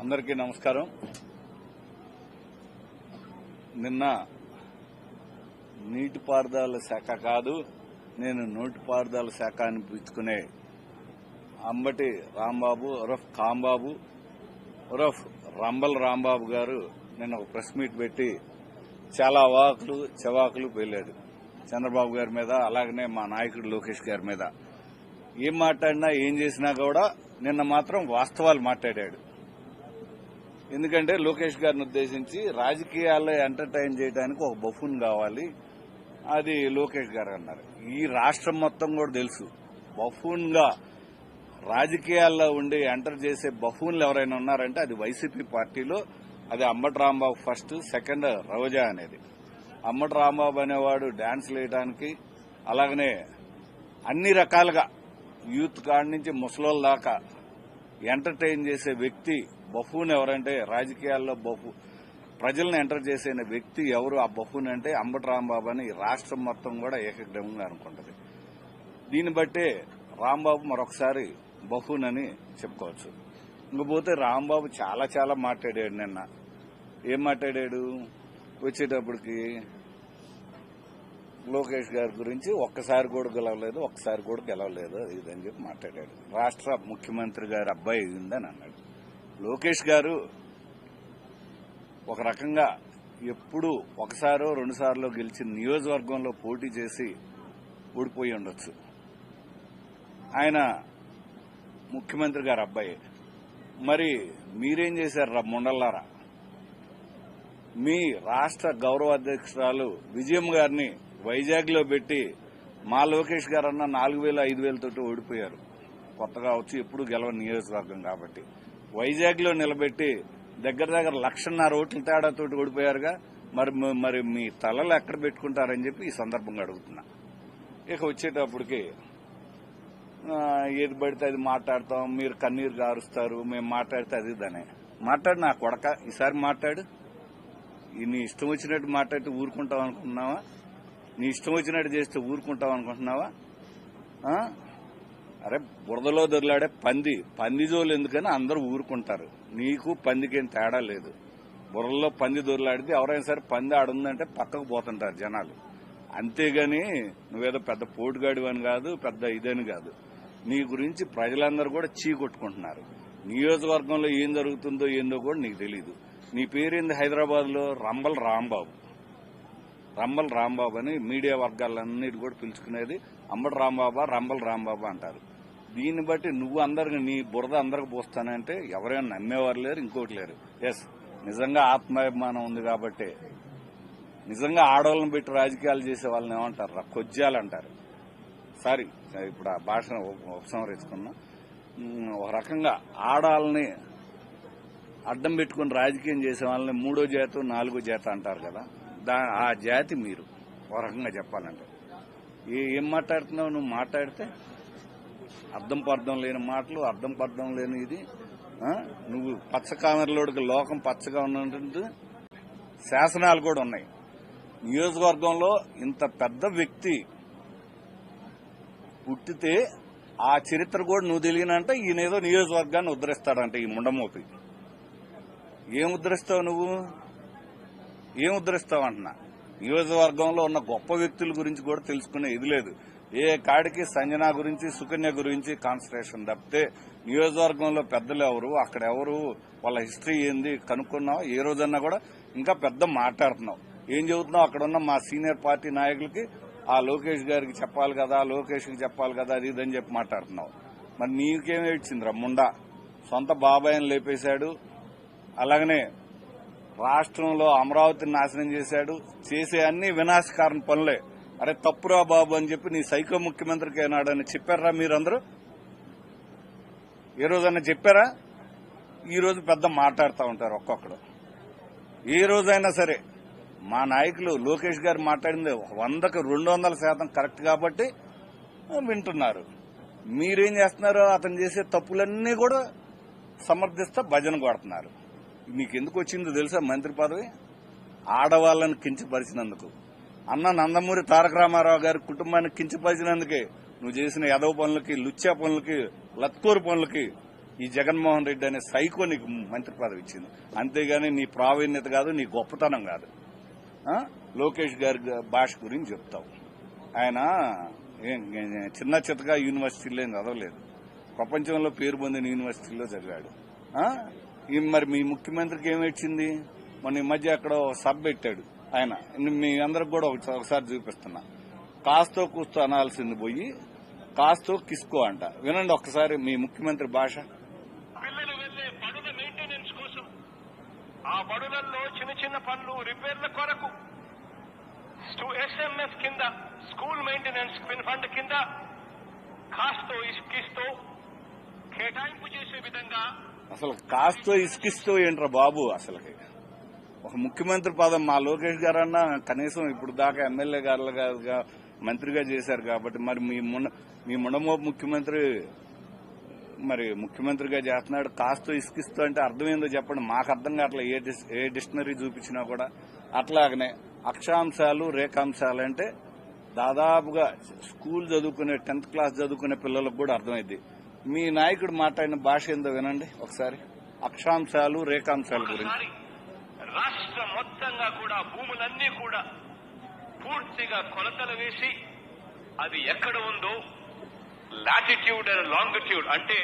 అందరికీ నమస్కారం. నిన్న నీటిపారుదల శాఖ కాదు నేను నీటిపారుదల శాఖ అని పిలుచుకునే అంబటి రాంబాబు ఉరఫ్ కాంబాబు ఉరఫ్ రంబల్ రాంబాబు గారు నిన్న ఒక ప్రెస్ మీట్ పెట్టి చాలా అవాకులు చవాకులు పేలాడు చంద్రబాబు గారి మీద అలాగనే మా నాయకుడు లోకేష్ గారి మీద. ఏం మాట్లాడినా ఏం చేసినా కూడా నిన్న మాత్రం వాస్తవాలు మాట్లాడాడు. ఎందుకంటే లోకేష్ గారిని ఉద్దేశించి రాజకీయాల్లో ఎంటర్టైన్ చేయడానికి ఒక బఫూన్ కావాలి. అది లోకేష్ గారు అన్నారు. ఈ రాష్ట్రం మొత్తం కూడా తెలుసు. బఫూన్గా రాజకీయాల్లో ఉండి ఎంటర్ చేసే బఫూన్లు ఎవరైనా ఉన్నారంటే అది వైసీపీ పార్టీలో అది అమ్మటి రాంబాబు ఫస్ట్ సెకండ్ రోజా అనేది. అమ్మటి రాంబాబు అనేవాడు డాన్స్ వేయడానికి అలాగనే అన్ని రకాలుగా యూత్ కాడి నుంచి ముసలోళ్ళ దాకా ఎంటర్టైన్ చేసే వ్యక్తి బఫూన్ ఎవరంటే రాజకీయాల్లో బఫూ ప్రజలను ఎంటర్ చేసే వ్యక్తి ఎవరు ఆ బఫూన్ అంటే అంబటి రాంబాబు అని రాష్ట్రం మొత్తం కూడా ఏకగ్రహంగా అనుకుంటది. దీన్ని బట్టే రాంబాబు మరొకసారి బఫూన్ అని చెప్పుకోవచ్చు. ఇంకపోతే రాంబాబు చాలా చాలా మాట్లాడాడు నిన్న. ఏం మాట్లాడాడు? వచ్చేటప్పటికి లోకేష్ గారి గురించి ఒక్కసారి కూడా గెలవలేదు ఒక్కసారి కూడా గెలవలేదు ఇదని చెప్పి మాట్లాడాడు. రాష్ట్ర ముఖ్యమంత్రి గారి అబ్బాయి ఉందని అన్నాడు. లోకేష్ గారు ఒక రకంగా ఎప్పుడు ఒకసారో రెండుసార్లో గెలిచి గెలిచిన నియోజకవర్గంలో పోటీ చేసి ఓడిపోయి ఉండొచ్చు. ఆయన ముఖ్యమంత్రి గారు అబ్బాయి. మరి మీరేం చేశారు మొండల్లారా ముండల్లారా? మీ రాష్ట్ర గౌరవ అధ్యక్షురాలు విజయం గారిని వైజాగ్లో పెట్టి మా లోకేష్ గారన్న నాలుగు వేల ఐదు వేలతోటి ఓడిపోయారు. కొత్తగా వచ్చి ఎప్పుడు గెలవ నియోజకవర్గం కాబట్టి. వైజాగ్లో నిలబెట్టి దగ్గర దగ్గర లక్షన్నర ఓట్ల తేడాతోటి ఓడిపోయారుగా. మరి మరి మీ తలలు ఎక్కడ పెట్టుకుంటారని చెప్పి ఈ సందర్భంగా అడుగుతున్నా. ఇక వచ్చేటప్పటికి ఏది పడితే అది మాట్లాడతాం మీరు కన్నీరు గారుస్తారు మేము మాట్లాడితే అది దానే మాట్లాడు నా కొడక ఈసారి మాట్లాడు. నీ ఇష్టం వచ్చినట్టు మాట్లాడితే ఊరుకుంటాం అనుకుంటున్నావా? నీ ఇష్టం వచ్చినట్టు చేస్తే ఊరుకుంటాం అనుకుంటున్నావా? అరే బురదలో దొరిలాడే పంది. పంది జోలు ఎందుకని అందరూ ఊరుకుంటారు. నీకు పందికేం తేడా లేదు. బుర్రలో పంది దొరిలాడితే ఎవరైనా సరే పంది ఆడుందంటే పక్కకు పోతుంటారు జనాలు. అంతేగాని నువ్వేదో పెద్ద పోటుగాడి అని కాదు పెద్ద ఇదని కాదు. నీ గురించి ప్రజలందరూ కూడా చీ కొట్టుకుంటున్నారు. నియోజకవర్గంలో ఏం జరుగుతుందో ఏందో కూడా నీకు తెలియదు నీ పేరేంది హైదరాబాద్లో? రంబల్ రాంబాబు. రంబల్ రాంబాబు అని మీడియా వర్గాలన్నిటి కూడా పిలుచుకునేది అంబటి రాంబాబా రంబల్ రాంబాబా అంటారు. దీన్ని బట్టి నువ్వు అందరికి నీ బురద అందరికి పోస్తానంటే ఎవరైనా నమ్మేవారు లేరు ఇంకోటి లేరు. ఎస్ నిజంగా ఆత్మాభిమానం ఉంది కాబట్టి నిజంగా ఆడవాళ్ళని పెట్టి రాజకీయాలు చేసే వాళ్ళని ఏమంటారు రా కొజ్జాలు అంటారు సారీ ఇప్పుడు ఆ భాషను ఉపసంహరించుకున్నా. ఒక రకంగా ఆడాలని అడ్డం పెట్టుకుని రాజకీయం చేసే వాళ్ళని మూడో జాతి నాలుగో జాతి అంటారు కదా. దా ఆ జాతి మీరు. ఒక రకంగా చెప్పాలంటే. ఏం మాట్లాడుతున్నావు? నువ్వు మాట్లాడితే అర్థం పర్థం లేని మాటలు అర్థం పర్థం లేని ఇది నువ్వు పచ్చ కామెరలోడికి లోకం పచ్చగా ఉన్నట్టు శాసనాలు కూడా ఉన్నాయి. నియోజకవర్గంలో ఇంత పెద్ద వ్యక్తి పుట్టితే ఆ చరిత్ర కూడా నువ్వు తెలియనంటే ఈయనేదో నియోజకవర్గాన్ని ఉద్ధరిస్తాడంట ఈ ముండమోపి. ఏం ఉద్ధరిస్తావు నువ్వు? ఏం ఉద్ధరిస్తావు అంటున్నా? నియోజకవర్గంలో ఉన్న గొప్ప వ్యక్తుల గురించి కూడా తెలుసుకునే ఇది లేదు. ఏ కాడికి సంజన గురించి సుకన్య గురించి కాన్సన్ట్రేషన్ తప్పితే నియోజకవర్గంలో పెద్దలు ఎవరు అక్కడ ఎవరు వాళ్ళ హిస్టరీ ఏంది కనుక్కున్నావు ఏ రోజన్నా కూడా ఇంకా పెద్ద మాట్లాడుతున్నావు. ఏం చెబుతున్నావు అక్కడ ఉన్న మా సీనియర్ పార్టీ నాయకులకి ఆ లోకేష్ గారికి చెప్పాలి కదా లోకేష్కి చెప్పాలి కదా అది ఇదని చెప్పి మాట్లాడుతున్నావు. మరి నీకేం ఏడ్చిందిరా ముండా? సొంత బాబాయ్ని లేపేశాడు అలాగనే రాష్ట్రంలో అమరావతిని నాశనం చేశాడు చేసే అన్ని వినాశకారణ పనులే. అరే తప్పురా బాబు అని చెప్పి నీ సైకో ముఖ్యమంత్రికి ఏనాడని చెప్పారా మీరందరూ? ఏ రోజైనా చెప్పారా? ఈ రోజు పెద్ద మాట్లాడుతూ ఉంటారు ఒక్కొక్కడు. ఏ రోజైనా సరే మా నాయకులు లోకేష్ గారు మాట్లాడింది వందకు రెండు వందల శాతం కరెక్ట్ కాబట్టి వింటున్నారు. మీరేం చేస్తున్నారు అతను చేసే తప్పులన్నీ కూడా సమర్థిస్తా భజన కొడుతున్నారు. మీకు ఎందుకు వచ్చిందో తెలుసా మంత్రి పదవి? ఆడవాళ్ళని కించపరిచినందుకు. అన్న నందమూరి తారక రామారావు గారి కుటుంబాన్ని కించపరిచినందుకే నువ్వు చేసిన యదవ పనులకి లుచ్చా పనులకి లత్కూరు పనులకి ఈ జగన్మోహన్ రెడ్డి అనే సైకో నీకు మంత్రి పదవి ఇచ్చింది. అంతేగాని నీ ప్రావీణ్యత కాదు నీ గొప్పతనం కాదు. లోకేష్ గారి భాష గురించి చెప్తావు. ఆయన ఏం- చిన్న చిత్తగా యూనివర్సిటీలో ఏం చదవలేదు. ప్రపంచంలో పేరు పొందిన యూనివర్సిటీలో చదివాడు. ఈ మరి మీ ముఖ్యమంత్రికి ఏమిచ్చింది మొన్న ఈ మధ్య అక్కడ సబ్ పెట్టాడు. ఆయన. మీ అందరికి కూడా ఒకసా- ఒకసారి చూపిస్తున్నా. కాస్తో కూస్తో అనాల్సింది పోయి కాస్తో కిస్కో అంట. వినండి ఒక్కసారి మీ ముఖ్యమంత్రి భాష. ఆ బడులలో చిన్న చిన్న పనులు రిపేర్ల కొరకు ఎస్ఎంఎఫ్ కింద స్కూల్ మెయింటెనెన్స్ ఫండ్ కింద కాస్తో ఇసుకిస్తూ కేటాయింపు చేసే విధంగా అసలు కాస్తో ఇసుకిస్తో ఏంట్రా బాబు అసలుకి? ఒక ముఖ్యమంత్రి పదం మా లోకేష్ గారన్నా కనీసం ఇప్పుడు దాకా ఎమ్మెల్యే గారులుగా మంత్రిగా చేశారు కాబట్టి మరి మీ మున మీ ముండమోపు ముఖ్యమంత్రి మరి ముఖ్యమంత్రిగా చేస్తున్నాడు. కాస్తో ఇసుకిస్తూ అంటే అర్థమైందో చెప్పండి. మాకు అర్థం కావట్లే ఏ డిస్- ఏ డిక్షనరీ చూపించినా కూడా. అట్లాగనే అక్షాంశాలు రేఖాంశాలు అంటే దాదాపుగా స్కూల్ చదువుకునే టెన్త్ క్లాస్ చదువుకునే పిల్లలకు కూడా అర్థమైంది మీ నాయకుడు మాట్లాడిన భాష ఏందో వినండి ఒకసారి. అక్షాంశాలు రేఖాంశాల గురించి. రాష్ట్ర మొత్తంగా కూడా భూములన్నీ కూడా పూర్తిగా కొలతలు వేసి అది ఎక్కడ ఉందో లాటిట్యూడ్ అండ్ లాంగిట్యూడ్ అంటే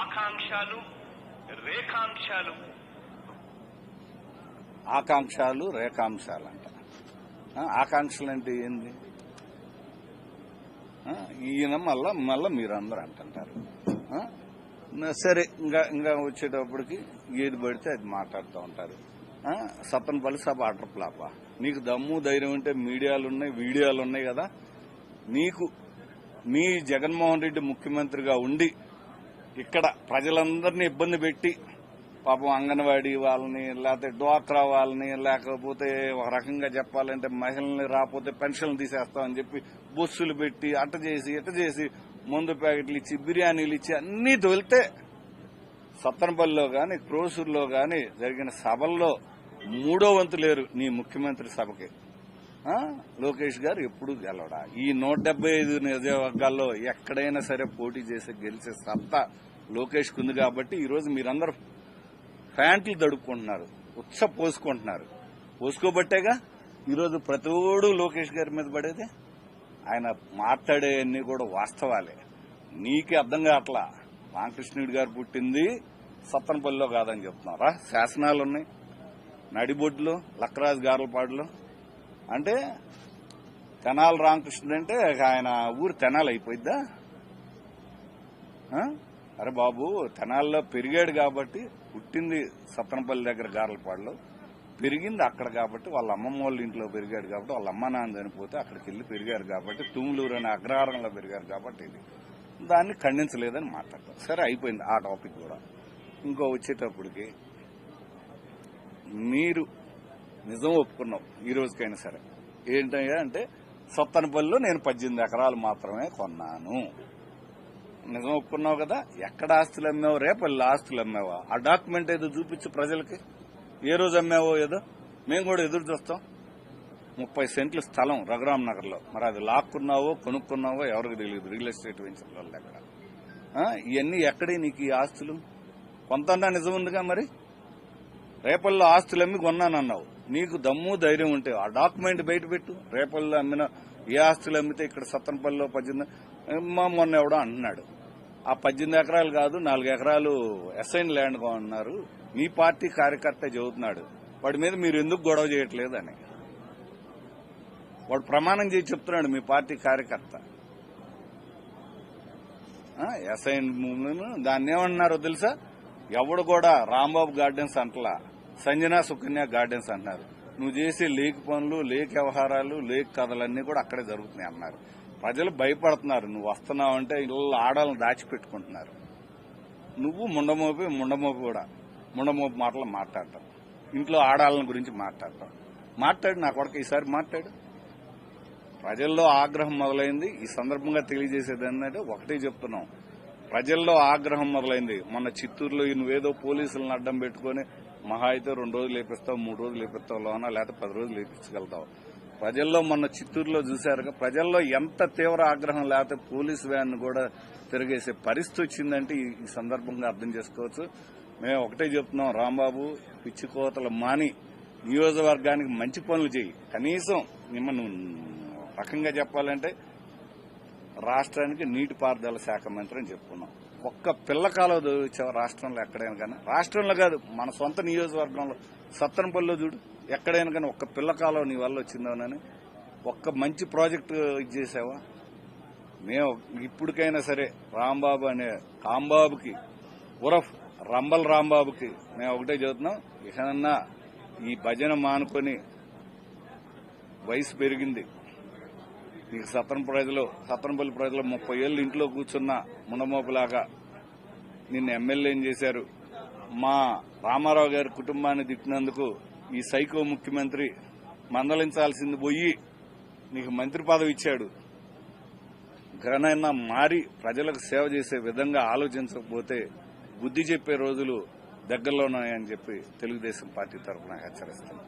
ఆకాంక్షలు రేఖాంశాలు. ఆకాంక్షలు రేఖాంశాలు అంట. ఆకాంక్షలు అంటే ఏంది? ఈయన మళ్ళా మళ్ళా మీరందరూ అంటుంటారు. సరే ఇంకా ఇంకా వచ్చేటప్పటికి ఏది పడితే అది మాట్లాడుతూ ఉంటారు. ఆ, సభ ఆర్డర్ ప్లాప నీకు దమ్ము ధైర్యం ఉంటే మీడియాలు ఉన్నాయి వీడియోలు ఉన్నాయి కదా. నీకు మీ జగన్మోహన్ రెడ్డి ముఖ్యమంత్రిగా ఉండి ఇక్కడ ప్రజలందరినీ ఇబ్బంది పెట్టి పాపం అంగన్వాడీ వాళ్ళని లేకపోతే డ్వాక్రా వాళ్ళని లేకపోతే ఒక రకంగా చెప్పాలంటే మహిళల్ని రాకపోతే పెన్షన్లు తీసేస్తామని చెప్పి బొస్సులు పెట్టి అట్ట చేసి ఇట్ట చేసి మందు ప్యాకెట్లు ఇచ్చి బిర్యానీలు ఇచ్చి అన్నీ తోలితే సత్తనపల్లిలో గాని క్రోసూరులో గాని జరిగిన సభల్లో మూడో వంతు లేరు నీ ముఖ్యమంత్రి సభకి. లోకేష్ గారు ఎప్పుడు గెలవడా? ఈ నూట డెబ్బై ఐదు నియోజకవర్గాల్లో ఎక్కడైనా సరే పోటీ చేసే గెలిచే సత్తా లోకేష్ ఉంది కాబట్టి ఈరోజు మీరందరూ ఫ్యాంట్లు దడుక్కుంటున్నారు ఉత్స పోసుకుంటున్నారు. పోసుకోబట్టేగా? ఈరోజు ప్రతిోడు లోకేష్ గారి మీద పడేది? ఆయన మాట్లాడేవన్నీ కూడా వాస్తవాలే. నీకే అర్థం కావట్లా? రామకృష్ణుడి గారు పుట్టింది సత్తనపల్లిలో కాదని చెప్తున్నారా? శాసనాలు ఉన్నాయి నడిబొడ్లు లక్కరాజు గార్లపాడులో. అంటే తెనాలి రామకృష్ణుడు అంటే ఆయన ఊరు తెనాలి అయిపోయిద్దా? అరే బాబు తెనాల్లో పెరిగాడు కాబట్టి పుట్టింది సత్తనపల్లి దగ్గర గార్లపాడులో. పెరిగింది అక్కడ కాబట్టి వాళ్ళ అమ్మమ్మ వాళ్ళ ఇంట్లో పెరిగాడు కాబట్టి వాళ్ళ అమ్మ నాన్న చనిపోతే అక్కడికి వెళ్ళి పెరిగారు కాబట్టి తుమ్లూరు అనే అగ్రహారంలో పెరిగారు కాబట్టి ఇది. దాన్ని ఖండించలేదని మాట్లాడతాం. సరే అయిపోయింది ఆ టాపిక్ కూడా. ఇంకో వచ్చేటప్పటికి మీరు నిజం ఒప్పుకున్నావు ఈ రోజుకైనా సరే. ఏంటంటే అంటే సత్తనపల్లిలో నేను పద్దెనిమిది ఎకరాలు మాత్రమే కొన్నాను. నిజం ఒప్పుకున్నావు కదా? ఎక్కడ ఆస్తులు అమ్మావు? రేపల్లి ఆస్తులు అమ్మావా? ఆ డాక్యుమెంట్ ఏదో చూపించు ప్రజలకి. ఏ రోజు అమ్మావో ఏదో? మేము కూడా ఎదురు చూస్తాం. ముప్పై సెంట్ల స్థలం రఘురామ్ నగర్లో. మరి అది లాక్కున్నావో కొనుక్కున్నావో ఎవరికి తెలియదు. రియల్ ఎస్టేట్ వెంచర్ల ఎక్కడ? ఇవన్నీ ఎక్కడే నీకు ఈ ఆస్తులు? కొంత నిజం ఉందిగా మరి? రేపల్లో ఆస్తులు అమ్మి కొన్నానన్నావు. నీకు దమ్ము ధైర్యం ఉంటే ఆ డాక్యుమెంట్ బయట పెట్టు. రేపల్లో అమ్మిన ఏ ఆస్తులు అమ్మితే ఇక్కడ సత్తనపల్లిలో పద్దెనిమిది మా మొన్న ఎవడో అంటున్నాడు ఆ పద్దెనిమిది ఎకరాలు కాదు నాలుగు ఎకరాలు ఎస్ఐన్ ల్యాండ్ కొన్నారు. మీ పార్టీ కార్యకర్త చెబుతున్నాడు. వాడి మీద మీరు ఎందుకు గొడవ చేయట్లేదు అని. వాడు ప్రమాణం చేసి చెప్తున్నాడు మీ పార్టీ కార్యకర్త. ఎస్ఐన్ దాన్ని ఏమన్నారో తెలుసా? ఎవడు కూడా రాంబాబు గార్డెన్స్ అంటలా సంజనా సుకన్య గార్డెన్స్ అంటున్నారు. నువ్వు చేసే లేక్ పనులు లేక్ వ్యవహారాలు లేక్ కథలన్నీ కూడా అక్కడే జరుగుతున్నాయి అన్నారు. ప్రజలు భయపడుతున్నారు. నువ్వు వస్తున్నావు అంటే ఇళ్ళు ఆడాలను దాచిపెట్టుకుంటున్నారు. నువ్వు ముండమోపి ముండమోపి కూడా ముండమోపి మాటలు మాట్లాడటం ఇంట్లో ఆడాలని గురించి మాట్లాడటం మాట్లాడు నా కొడుకు ఈసారి మాట్లాడు. ప్రజల్లో ఆగ్రహం మొదలైంది. ఈ సందర్భంగా తెలియజేసేది ఏంటంటే ఒకటే చెప్తున్నాం. ప్రజల్లో ఆగ్రహం మొదలైంది. మొన్న చిత్తూరులో ఈ నువ్వేదో పోలీసులను అడ్డం పెట్టుకుని మహా అయితే రెండు రోజులు లేపిస్తావు మూడు రోజులు లేపిస్తావు లోన లేకపోతే పది రోజులు లేపించగలుగుతావు. ప్రజల్లో మొన్న చిత్తూరులో చూశారు ప్రజల్లో ఎంత తీవ్ర ఆగ్రహం లేకపోతే పోలీస్ వ్యాన్ కూడా తిరిగేసే పరిస్థితి వచ్చిందంటే ఈ ఈ సందర్భంగా అర్థం చేసుకోవచ్చు. మేము ఒకటే చెప్తున్నాం రాంబాబు పిచ్చి కోతలు మాని నియోజకవర్గానికి మంచి పనులు చేయి. కనీసం మిమ్మల్ని రకంగా చెప్పాలంటే రాష్ట్రానికి నీటిపారుదల శాఖ మంత్రి అని చెప్పుకున్నాం. ఒక్క పిల్ల కాలువ దోచావు రాష్ట్రంలో ఎక్కడైనా కానీ రాష్ట్రంలో కాదు మన సొంత నియోజకవర్గంలో సత్తనపల్లిలో చూడు ఎక్కడైనా కానీ ఒక్క పిల్ల కాలువ నీ వల్ల వచ్చిందోనని ఒక్క మంచి ప్రాజెక్టు ఇది చేసావా? మేము ఇప్పటికైనా సరే రాంబాబు అనే కాంబాబుకి ఉరఫ్ రంబల్ రాంబాబుకి మేము ఒకటే చదువుతున్నాం ఇకనన్నా ఈ భజన మానుకొని వయసు పెరిగింది. నీకు సత్రం ప్రజలు సత్రంపల్లి ప్రజలు ముప్పై ఏళ్ళు ఇంట్లో కూర్చున్న ముండమోపులాగా నిన్ను ఎమ్మెల్యేని చేశారు? మా రామారావు గారి కుటుంబాన్ని తిట్టినందుకు ఈ సైకో ముఖ్యమంత్రి మందలించాల్సింది పోయి నీకు మంత్రి పదవి ఇచ్చాడు. ఘనైనా మారి ప్రజలకు సేవ చేసే విధంగా ఆలోచించకపోతే బుద్ధి చెప్పే రోజులు దగ్గరలో ఉన్నాయని చెప్పి తెలుగుదేశం పార్టీ తరఫున హెచ్చరిస్తున్నాను